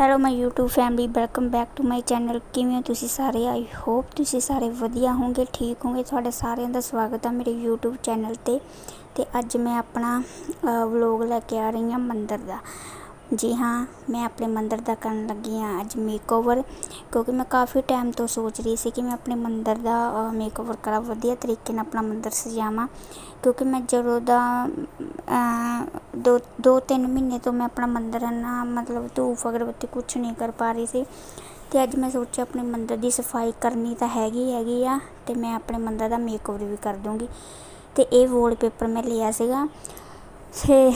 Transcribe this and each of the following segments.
Hello my YouTube family welcome back to my channel ਕਿਵੇਂ ਹੋ ਤੁਸੀਂ ਸਾਰੇ? ਆਈ ਹੋਪ ਤੁਸੀਂ ਸਾਰੇ ਵਧੀਆ ਹੋਵੋਗੇ, ਠੀਕ ਹੋਵੋਗੇ। ਤੁਹਾਡੇ ਸਾਰਿਆਂ ਦਾ ਸਵਾਗਤ ਹੈ ਮੇਰੇ YouTube ਚੈਨਲ ਤੇ। ਤੇ ਅੱਜ ਮੈਂ ਆਪਣਾ ਵਲੌਗ ਲੈ ਕੇ ਆ ਰਹੀ ਹਾਂ ਮੰਦਰ ਦਾ। ਜੀ ਹਾਂ, ਮੈਂ ਆਪਣੇ ਮੰਦਰ ਦਾ ਕਰਨ ਲੱਗੀ ਹਾਂ ਅੱਜ ਮੇਕਓਵਰ ਕਿਉਂਕਿ ਮੈਂ ਕਾਫੀ ਟਾਈਮ ਤੋਂ ਸੋਚ ਰਹੀ ਸੀ ਕਿ ਮੈਂ ਆਪਣੇ ਮੰਦਰ ਦਾ ਮੇਕਓਵਰ ਕਰਾਂ, ਵਧੀਆ ਤਰੀਕੇ ਨਾਲ ਆਪਣਾ ਮੰਦਰ ਸਜਾਵਾਂ, ਕਿਉਂਕਿ ਮੈਂ ਜਦੋਂ ਦਾ ਦੋ ਦੋ ਤਿੰਨ ਮਹੀਨੇ ਤੋਂ ਮੈਂ ਆਪਣਾ ਮੰਦਿਰ ਨਾ, ਮਤਲਬ ਧੂਫ, ਅਗਰਬੱਤੀ ਕੁਛ ਨਹੀਂ ਕਰ ਪਾ ਰਹੀ ਸੀ, ਤੇ ਅੱਜ ਮੈਂ ਸੋਚਿਆ ਆਪਣੇ ਮੰਦਰ ਦੀ ਸਫ਼ਾਈ ਕਰਨੀ ਤਾਂ ਹੈਗੀ ਹੈਗੀ ਆ, ਤੇ ਮੈਂ ਆਪਣੇ ਮੰਦਰ ਦਾ ਮੇਕਓਵਰ ਵੀ ਕਰ ਦੂੰਗੀ ਤੇ ਇਹ ਵਾਲਪੇਪਰ ਮੈਂ ਲਿਆ ਸੀਗਾ, ਤੇ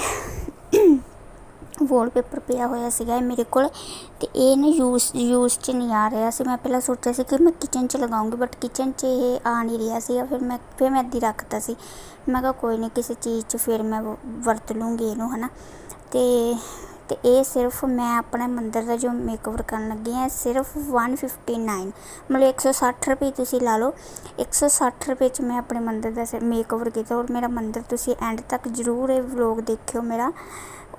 ਵਾਲਪੇਪਰ ਪਿਆ ਹੋਇਆ ਸੀਗਾ ਇਹ ਮੇਰੇ ਕੋਲ ਤੇ ਇਹ ਨਾ ਯੂਜ਼ ਯੂਜ਼ 'ਚ ਨਹੀਂ ਆ ਰਿਹਾ ਸੀ। ਮੈਂ ਪਹਿਲਾਂ ਸੋਚਿਆ ਸੀ ਕਿ ਮੈਂ ਕਿਚਨ 'ਚ ਲਗਾਉਂਗੀ ਬਟ ਕਿਚਨ 'ਚ ਇਹ ਆ ਨਹੀਂ ਰਿਹਾ ਸੀ ਫਿਰ ਮੈਂ ਫਿਰ ਮੈਂ ਇੱਦੀ ਰੱਖਤਾ ਸੀ। ਮੈਂ ਕਿਹਾ ਕੋਈ ਨਹੀਂ ਕਿਸੇ ਚੀਜ਼ 'ਚ ਫਿਰ ਮੈਂ ਵਰਤ ਲੂੰਗੀ ਇਹਨੂੰ, ਹਨਾ। ਤੇ ਤੇ ਇਹ ਸਿਰਫ ਮੈਂ ਆਪਣੇ ਮੰਦਰ ਦਾ ਜੋ ਮੇਕਓਵਰ ਕਰਨ ਲੱਗੀ ਹਾਂ ਸਿਰਫ 159 ਮਤਲਬ 160 ਰੁਪਏ ਤੁਸੀਂ ਲਾ ਲਓ 160 ਰੁਪਏ 'ਚ ਮੈਂ ਆਪਣੇ ਮੰਦਰ ਦਾ ਮੇਕਓਵਰ ਕੀਤਾ। ਔਰ ਮੇਰਾ ਮੰਦਰ ਤੁਸੀਂ ਐਂਡ ਤੱਕ ਜ਼ਰੂਰ ਇਹ ਵਲੌਗ ਦੇਖਿਓ ਮੇਰਾ।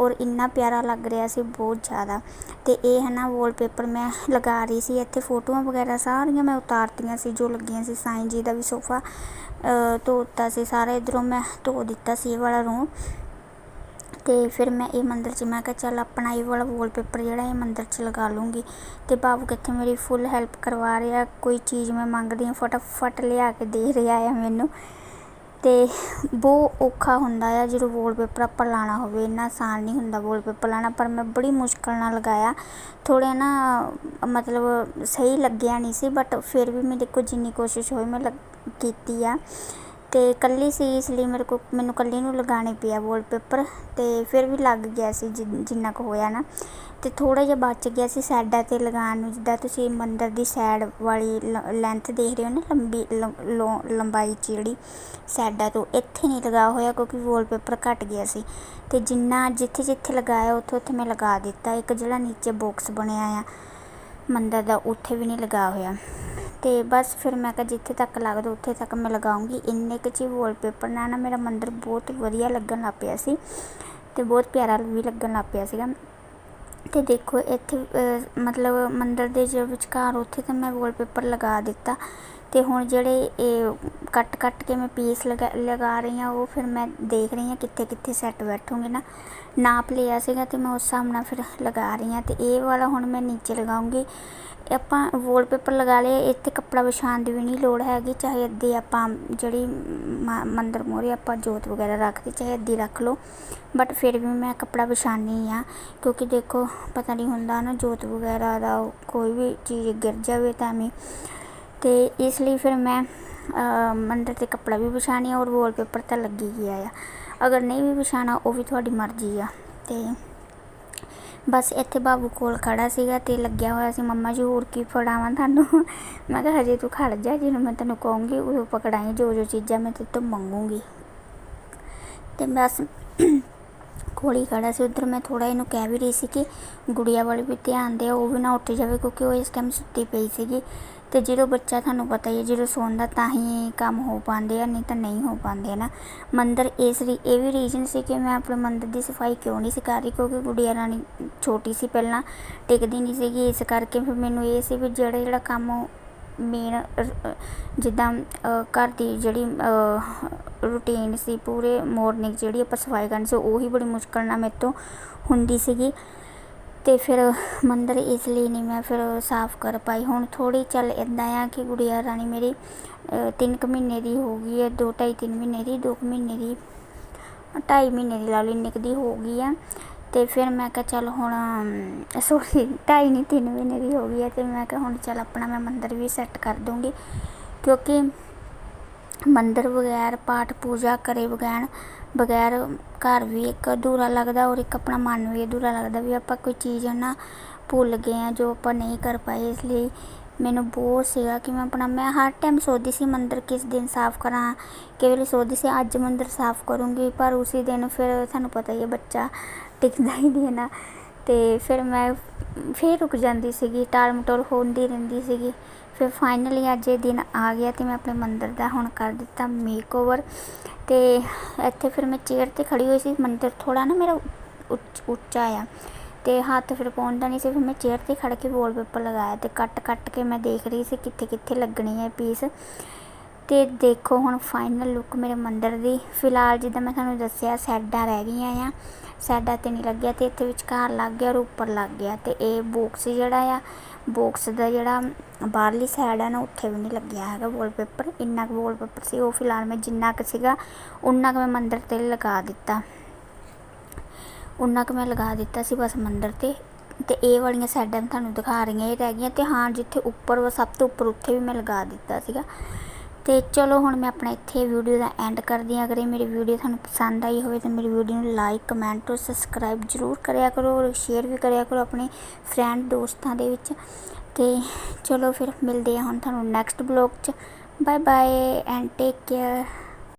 ਔਰ ਇੰਨਾ ਪਿਆਰਾ ਲੱਗ ਰਿਹਾ ਸੀ ਬਹੁਤ ਜ਼ਿਆਦਾ। ਅਤੇ ਇਹ ਹੈ ਨਾ ਵਾਲਪੇਪਰ ਮੈਂ ਲਗਾ ਰਹੀ ਸੀ। ਇੱਥੇ ਫੋਟੋਆਂ ਵਗੈਰਾ ਸਾਰੀਆਂ ਮੈਂ ਉਤਾਰਤੀਆਂ ਸੀ, ਜੋ ਲੱਗੀਆਂ ਸੀ। ਸਾਈਂ ਜੀ ਦਾ ਵੀ ਸੋਫਾ ਧੋਤਾ ਸੀ। ਸਾਰਾ ਇਧਰੋਂ ਮੈਂ ਧੋ ਦਿੱਤਾ ਸੀ ਇਹ ਵਾਲਾ ਰੂਮ ਤੇ ਫਿਰ ਮੈਂ ਇਹ ਮੰਦਰ 'ਚ ਮੈਂ ਕਿਹਾ, ਚੱਲ ਆਪਣਾ ਇਹ ਵਾਲਾ ਵਾਲਪੇਪਰ ਜਿਹੜਾ ਇਹ ਮੰਦਰ 'ਚ ਲਗਾ ਲੂੰਗੀ। ਤੇ ਬਾਬੂ ਕਿੱਥੇ ਮੇਰੀ ਫੁੱਲ ਹੈਲਪ ਕਰਵਾ ਰਿਹਾ। ਕੋਈ ਚੀਜ਼ ਮੈਂ ਮੰਗਦੀ ਹਾਂ, ਫਟਾਫਟ ਲਿਆ ਕੇ ਦੇ ਰਿਹਾ ਆ ਮੈਨੂੰ। ਅਤੇ ਬਹੁਤ ਔਖਾ ਹੁੰਦਾ ਆ ਜਦੋਂ ਵਾਲਪੇਪਰ ਆਪਾਂ ਲਾਉਣਾ ਹੋਵੇ, ਇੰਨਾ ਆਸਾਨ ਨਹੀਂ ਹੁੰਦਾ ਵਾਲਪੇਪਰ ਲਾਉਣਾ, ਪਰ ਮੈਂ ਬੜੀ ਮੁਸ਼ਕਿਲ ਨਾਲ ਲਗਾਇਆ। ਥੋੜੇ ਨਾ ਮਤਲਬ ਸਹੀ ਲੱਗਿਆ ਨਹੀਂ ਸੀ ਬਟ ਫਿਰ ਵੀ ਮੇਰੇ ਕੋਲ ਜਿੰਨੀ ਕੋਸ਼ਿਸ਼ ਹੋਈ, ਮੈਂ ਕੀਤੀ ਆ। ਅਤੇ ਇਕੱਲੀ ਸੀ, ਇਸ ਲਈ ਮੇਰੇ ਕੋਲ ਮੈਨੂੰ ਇਕੱਲੀ ਨੂੰ ਲਗਾਉਣੇ ਪਿਆ ਵੋਲਪੇਪਰ ਅਤੇ ਫਿਰ ਵੀ ਲੱਗ ਗਿਆ ਸੀ ਜਿ, ਜਿੰਨਾ ਕੁ ਹੋਇਆ ਨਾ। ਅਤੇ ਥੋੜ੍ਹਾ ਜਿਹਾ ਬਚ ਗਿਆ ਸੀ ਸਾਈਡਾਂ ਤੇ ਲਗਾਉਣ ਨੂੰ, ਜਿੱਦਾਂ ਤੁਸੀਂ ਮੰਦਰ ਦੀ ਸਾਈਡ ਵਾਲੀ ਲ ਲੈਂਥ ਦੇਖ ਰਹੇ ਹੋ ਨਾ, ਲੰਬੀ ਲੰਬਾਈ ਜਿਹੜੀ ਸਾਈਡਾਂ ਤੋਂ, ਇੱਥੇ ਨਹੀਂ ਲਗਾ ਹੋਇਆ ਕਿਉਂਕਿ ਵੋਲਪੇਪਰ ਘਟ ਗਿਆ ਸੀ। ਅਤੇ ਜਿੰਨਾ ਜਿੱਥੇ ਜਿੱਥੇ ਲਗਾਇਆ, ਉੱਥੇ ਉੱਥੇ ਮੈਂ ਲਗਾ ਦਿੱਤਾ। ਇੱਕ ਜਿਹੜਾ ਨੀਚੇ ਬਾਕਸ ਬਣਿਆ ਆ, ਮੰਦਰ ਦਾ, ਉੱਥੇ ਵੀ ਨਹੀਂ ਲਗਾ ਹੋਇਆ। ਅਤੇ ਬਸ ਫਿਰ ਮੈਂ ਕਿਹਾ ਜਿੱਥੇ ਤੱਕ ਲੱਗਦਾ ਉੱਥੇ ਤੱਕ ਮੈਂ ਲਗਾਉਂਗੀ। ਇੰਨੇ ਕੁ ਚੀ ਵਾਲਪੇਪਰ ਨਾਲ ਨਾ ਮੇਰਾ ਮੰਦਰ ਬਹੁਤ ਵਧੀਆ ਲੱਗਣ ਲੱਗ ਪਿਆ ਸੀ ਅਤੇ ਬਹੁਤ ਪਿਆਰਾ ਵੀ ਲੱਗਣ ਲੱਗ ਪਿਆ ਸੀਗਾ। ਤੇ ਦੇਖੋ ਇੱਥੇ ਮਤਲਬ ਮੰਦਰ ਦੇ ਜੋ ਵਿਚਕਾਰ ਉੱਥੇ ਤਾਂ ਮੈਂ ਵਾਲਪੇਪਰ ਲਗਾ ਦਿੱਤਾ। ਤੇ ਹੁਣ ਜਿਹੜੇ ਇਹ ਕੱਟ ਕੱਟ ਕੇ ਮੈਂ ਪੀਸ ਲਗਾ ਲਗਾ ਰਹੀ ਹਾਂ, ਉਹ ਫਿਰ ਮੈਂ ਦੇਖ ਰਹੀ ਹਾਂ ਕਿੱਥੇ ਕਿੱਥੇ ਸੈੱਟ ਬੈਠੂਗੇ ਨਾ। ਨਾਪ ਲਿਆ ਸੀਗਾ ਤੇ ਮੈਂ ਉਸ ਹਿਸਾਬ ਨਾਲ ਫਿਰ ਲਗਾ ਰਹੀ ਹਾਂ ਤੇ ਇਹ ਵਾਲਾ ਹੁਣ ਮੈਂ ਨੀਚੇ ਲਗਾਉਂਗੀ। ਆਪਾਂ ਵਾਲਪੇਪਰ ਲਗਾ ਲਏ, ਇੱਥੇ ਕੱਪੜਾ ਵਿਛਾਉਣ ਦੀ ਵੀ ਨਹੀਂ ਲੋੜ ਹੈਗੀ, ਚਾਹੇ ਅੱਧੀ ਆਪਾਂ ਜਿਹੜੀ ਮੰਦਰ ਮੋਰੇ ਆਪਾਂ ਜੋਤ ਵਗੈਰਾ ਰੱਖਦੇ, ਚਾਹੇ ਅੱਧੀ ਰੱਖ ਲਓ। ਬਟ ਫਿਰ ਵੀ ਮੈਂ ਕੱਪੜਾ ਵਿਛਾਣੀ ਆ, ਕਿਉਂਕਿ ਦੇਖੋ, ਪਤਾ ਨਹੀਂ ਹੁੰਦਾ ਨਾ ਜੋਤ ਵਗੈਰਾ ਦਾ ਕੋਈ ਵੀ ਚੀਜ਼ ਗਿਰ ਜਾਵੇ ਤਾਂ ਮੈਂ ਤੇ ਇਸ ਲਈ ਫਿਰ ਮੈਂ ਮੰਦਰ ਤੇ ਕੱਪੜਾ ਵੀ ਵਿਛਾਣੀ ਔਰ ਵਾਲਪੇਪਰ ਤਾਂ ਲੱਗੀ ਗਿਆ ਆ। ਅਗਰ ਨਹੀਂ ਵੀ ਵਿਛਾਣਾ, ਉਹ ਵੀ ਤੁਹਾਡੀ ਮਰਜ਼ੀ ਆ। ਤੇ ਬਸ ਇੱਥੇ ਬਾਬੂ ਕੋਲ ਖੜਾ ਸੀਗਾ ਤੇ ਲੱਗਿਆ ਹੋਇਆ ਸੀ, ਮੰਮਾ ਜੀ, ਹੋਰ ਕੀ ਫੜਾਵਾਂ ਤੁਹਾਨੂੰ? ਮੈਂ ਕਿਹਾ, ਹਜੇ ਤੂੰ ਖੜ ਜਾ, ਜਿਹਨੂੰ ਮੈਂ ਤੈਨੂੰ ਕਹੂੰਗੀ ਉਹ ਪਕੜਾਈ ਜੋ ਜੋ ਚੀਜ਼ਾਂ ਮੈਂ ਤੇਰੇ ਤੋਂ ਮੰਗੂੰਗੀ। ਤੇ ਬਸ ਕੋਲੀ ਖੜਾ ਸੀ, ਉਧਰ ਮੈਂ ਥੋੜਾ ਇਹਨੂੰ ਕਹਿ ਵੀ ਰਹੀ ਸੀ ਕਿ ਗੁੜੀਆ ਵਾਲੀ ਵੀ ਧਿਆਨ ਦੇ, ਉਹ ਵੀ ਨਾ ਉੱਠ ਜਾਵੇ ਕਿਉਂਕਿ ਉਹ ਇਸ ਟਾਈਮ ਸੁੱਤੀ ਪਈ ਸੀਗੀ। ਤੇ ਜਦੋਂ ਬੱਚਾ ਤੁਹਾਨੂੰ ਪਤਾ ਹੀ ਹੈ, ਜਦੋਂ ਸੌਂਦਾ ਤਾਂ ਹੀ ਕੰਮ ਹੋ ਪਾਉਂਦੇ ਆ, ਨਹੀਂ ਤਾਂ ਨਹੀਂ ਹੋ ਪਾਉਂਦੇ ਨਾ। ਮੰਦਰ ਇਸ ਲਈ ਇਹ ਵੀ ਰੀਜ਼ਨ ਸੀ ਕਿ ਮੈਂ ਆਪਣੇ ਮੰਦਰ ਦੀ ਸਫ਼ਾਈ ਕਿਉਂ ਨਹੀਂ ਸੀ ਕਰ ਰਹੀ, ਕਿਉਂਕਿ ਗੁੜੀਆ ਰਾਣੀ ਛੋਟੀ ਸੀ, ਪਹਿਲਾਂ ਟਿਕਦੀ ਨਹੀਂ ਸੀਗੀ। ਇਸ ਕਰਕੇ ਫਿਰ ਮੈਨੂੰ ਇਹ ਸੀ ਵੀ ਜਿਹੜਾ ਜਿਹੜਾ ਕੰਮ ਮੇਨ ਜਿੱਦਾਂ ਘਰ ਦੀ ਜਿਹੜੀ ਰੂਟੀਨ ਸੀ, ਪੂਰੇ ਮੋਰਨਿੰਗ ਜਿਹੜੀ ਆਪਾਂ ਸਫ਼ਾਈ ਕਰਨੀ ਸੀ, ਉਹੀ ਬੜੀ ਮੁਸ਼ਕਿਲ ਨਾਲ ਮੇਰੇ ਤੋਂ ਹੁੰਦੀ ਸੀਗੀ। ਅਤੇ ਫਿਰ ਮੰਦਰ ਇਸ ਲਈ ਨਹੀਂ ਮੈਂ ਫਿਰ ਸਾਫ਼ ਕਰ ਪਾਈ। ਹੁਣ ਥੋੜ੍ਹੀ ਚੱਲ ਇੱਦਾਂ ਆ ਕਿ ਗੁੜੀਆ ਰਾਣੀ ਮੇਰੀ ਤਿੰਨ ਕੁ ਮਹੀਨੇ ਦੀ ਹੋ ਗਈ ਹੈ 2 2.5 3 ਮਹੀਨੇ ਦੀ, ਦੋ ਕੁ ਮਹੀਨੇ ਦੀ, ਢਾਈ ਮਹੀਨੇ ਦੀ ਲਾ ਇੰਨੇ ਕੁ ਦੀ ਹੋ ਗਈ ਆ। ਤੇ ਫਿਰ ਮੈਂ ਕਿਹਾ ਚੱਲ ਹੁਣ ਸੋਰੀ, ਢਾਈ ਨਹੀਂ 3 ਮਹੀਨੇ ਦੀ ਹੋ ਗਈ ਹੈ ਤੇ ਮੈਂ ਕਿਹਾ ਹੁਣ ਚੱਲ ਆਪਣਾ ਮੈਂ ਮੰਦਰ ਵੀ ਸੈੱਟ ਕਰ ਦੂੰਗੀ। ਕਿਉਂਕਿ ਮੰਦਰ ਬਗੈਰ ਪਾਠ ਪੂਜਾ ਕਰੇ ਬਗੈਰ ਬਗੈਰ ਘਰ ਵੀ ਇੱਕ ਅਧੂਰਾ ਲੱਗਦਾ ਔਰ ਇੱਕ ਆਪਣਾ ਮਨ ਵੀ ਅਧੂਰਾ ਲੱਗਦਾ ਵੀ ਆਪਾਂ ਕੋਈ ਚੀਜ਼ ਨਾ ਭੁੱਲ ਗਏ ਆ ਜੋ ਆਪਾਂ ਨਹੀਂ ਕਰ ਪਾਏ, ਇਸ ਲਈ ਮੈਨੂੰ ਬਹੁਤ ਸੀਗਾ ਕਿ ਮੈਂ ਆਪਣਾ, ਮੈਂ ਹਰ ਟਾਈਮ ਸੋਚਦੀ ਸੀ ਮੰਦਰ ਕਿਸ ਦਿਨ ਸਾਫ਼ ਕਰਾਂ, ਕਈ ਵਾਰੀ ਸੋਚਦੀ ਸੀ ਅੱਜ ਮੰਦਰ ਸਾਫ਼ ਕਰੂੰਗੀ, ਪਰ ਉਸੇ ਦਿਨ ਫਿਰ ਤੁਹਾਨੂੰ ਪਤਾ ਹੀ ਹੈ ਬੱਚਾ ਟਿਕਦਾ ਹੀ ਨਹੀਂ ਨਾ ਤੇ ਫਿਰ ਮੈਂ ਫਿਰ ਰੁਕ ਜਾਂਦੀ ਸੀਗੀ, ਟਾਲ ਮਟੋਲ ਹੁੰਦੀ ਰਹਿੰਦੀ ਸੀਗੀ। ਫਿਰ ਫਾਈਨਲੀ ਅੱਜ ਇਹ ਦਿਨ ਆ ਗਿਆ ਅਤੇ ਮੈਂ ਆਪਣੇ ਮੰਦਰ ਦਾ ਹੁਣ ਕਰ ਦਿੱਤਾ ਮੇਕਓਵਰ ਅਤੇ ਇੱਥੇ ਫਿਰ ਮੈਂ ਚੇਅਰ ਤੇ ਖੜੀ ਹੋਈ ਸੀ, ਮੰਦਰ ਥੋੜ੍ਹਾ ਨਾ ਮੇਰਾ ਉੱਚਾ ਆ। ਤੇ ਹੱਥ ਫਿਰ ਪਹੁੰਚਦਾ ਨਹੀਂ ਸੀ, ਫਿਰ ਮੈਂ ਚੇਅਰ ਤੇ ਖੜ ਕੇ ਵਾਲਪੇਪਰ ਲਗਾਇਆ ਤੇ ਕੱਟ ਕੱਟ ਕੇ ਮੈਂ ਦੇਖ ਰਹੀ ਸੀ ਕਿੱਥੇ ਕਿੱਥੇ ਲੱਗਣੀ ਹੈ ਪੀਸ ਅਤੇ ਦੇਖੋ ਹੁਣ ਫਾਈਨਲ ਲੁੱਕ ਮੇਰੇ ਮੰਦਰ ਦੀ। ਫਿਲਹਾਲ ਜਿੱਦਾਂ ਮੈਂ ਤੁਹਾਨੂੰ ਦੱਸਿਆ ਸਾਈਡਾਂ ਰਹਿ ਗਈਆਂ ਆ। ਸੈਡਾਂ ਤੇ ਨਹੀਂ ਲੱਗਿਆ ਅਤੇ ਇੱਥੇ ਵਿਚਕਾਰ ਲੱਗ ਗਿਆ ਔਰ ਉੱਪਰ ਲੱਗ ਗਿਆ। ਅਤੇ ਇਹ ਬੋਕਸ ਜਿਹੜਾ ਆ ਬੋਕਸ ਦਾ ਜਿਹੜਾ ਬਾਹਰਲੀ ਸਾਈਡ ਹੈ ਨਾ, ਉੱਥੇ ਵੀ ਨਹੀਂ ਲੱਗਿਆ ਹੈਗਾ ਵਾਲਪੇਪਰ ਇੰਨਾ ਕੁ ਵਾਲਪੇਪਰ ਸੀ। ਉਹ ਫਿਲਹਾਲ ਮੈਂ ਜਿੰਨਾ ਕੁ ਸੀਗਾ ਉਨਾ ਕੁ ਮੈਂ ਮੰਦਰ ਤੇ ਲਗਾ ਦਿੱਤਾ। ਉਨਾ ਕੁ ਮੈਂ ਲਗਾ ਦਿੱਤਾ ਸੀ ਬਸ ਮੰਦਰ ਤੇ। ਤੇ ਇਹ ਵਾਲੀਆਂ ਸਾਈਡਾਂ ਤੁਹਾਨੂੰ ਦਿਖਾ ਰਹੀਆਂ, ਇਹ ਰਹਿ ਗਈਆਂ। ਤੇ ਹਾਂ, ਜਿੱਥੇ ਉੱਪਰ ਵਾ, ਸਭ ਤੋਂ ਉੱਪਰ ਉੱਥੇ ਵੀ ਮੈਂ ਲਗਾ ਦਿੱਤਾ ਸੀਗਾ। ਤੇ ਚਲੋ ਹੁਣ ਮੈਂ ਆਪਣਾ ਇੱਥੇ ਵੀਡੀਓ ਦਾ ਐਂਡ ਕਰਦੀ ਹਾਂ। ਅਗਰ ਇਹ ਮੇਰੀ ਵੀਡੀਓ ਤੁਹਾਨੂੰ ਪਸੰਦ ਆਈ ਹੋਵੇ ਤਾਂ ਮੇਰੀ ਵੀਡੀਓ ਨੂੰ ਲਾਈਕ ਕਮੈਂਟ ਔਰ ਸਬਸਕ੍ਰਾਈਬ ਜ਼ਰੂਰ ਕਰਿਆ ਕਰੋ ਔਰ ਸ਼ੇਅਰ ਵੀ ਕਰਿਆ ਕਰੋ ਆਪਣੇ ਫਰੈਂਡ ਦੋਸਤਾਂ ਦੇ ਵਿੱਚ। ਤੇ ਚਲੋ ਫਿਰ ਮਿਲਦੇ ਹਾਂ ਹੁਣ ਤੁਹਾਨੂੰ ਨੈਕਸਟ ਬਲੌਗ 'ਚ। Bye bye and take care